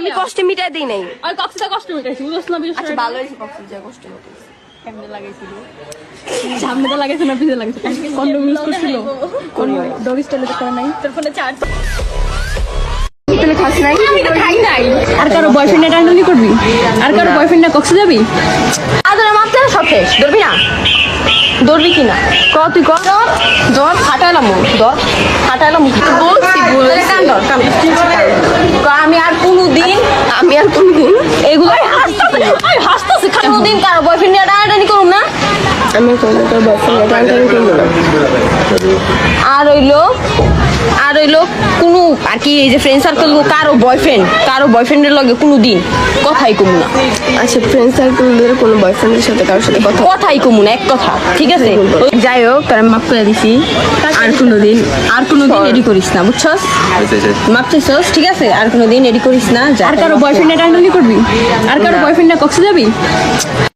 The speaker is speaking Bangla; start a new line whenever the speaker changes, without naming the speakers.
আমি কষ্ট মিটাই দিই নাই।
আর কক্সিটা কষ্ট মিটাইছি বুঝছ না বিশেষ
আচ্ছা ভালো কষ্ট যা কষ্ট মিটাইছি।
লাগাইছিল? সামনে তো লাগাইছে না পিছে লাগাইছে। কন্ডম ইউজ করছিল? কোন ডগ স্টাইলে তো করে নাই। তোর ফোনে চার্জ
খাস নাই।
আমি তো খাই নাই। আর কারও বয়ফ্রেন্ডে টাইনি করবি? আর কারও বয়ফ্রেন্ডে কক্সে যাবি?
আদর মারতে সব শেষ। ধরবি না? ধরবি কি না? ক তুই ক? ধর হাঁটাইলাম ধর হাঁটাইলাম বলছি কান কান আমি আর কোনোদিন আমি আর কোনোদিন এগুলো
আমি হাসতেছি
কোনোদিন কারও বয়ফ্রেন্ড নিয়ে টানাটানি করুন না। আমি কোনো তোর বয়ফ্রেন্ড টানাটানি করব না। আর হইল আর হইল কোনো আর কি এই যে ফ্রেন্ড সার্কেল কারও বয়ফ্রেন্ড কারও বয়ফ্রেন্ডের লগে কোনো দিন কথাই কমু না।
আচ্ছা ফ্রেন্ড সার্কেলের কোনো বয়ফ্রেন্ডের সাথে কারোর সাথে কথা
কথাই কমু না এক কথা ঠিক আছে?
যাই হোক তারা মাফ করে দিছি। আর কোনো দিন আর কোনো দিন এডি করিস না বুঝছস? মাপ চাইছস ঠিক আছে? আর কোনোদিন এডি করিস না আর কারও বয়ফ্রেন্ডে টাইনি করবি? আর কারও বয়ফ্রেন্ডে কক্সে যাবি?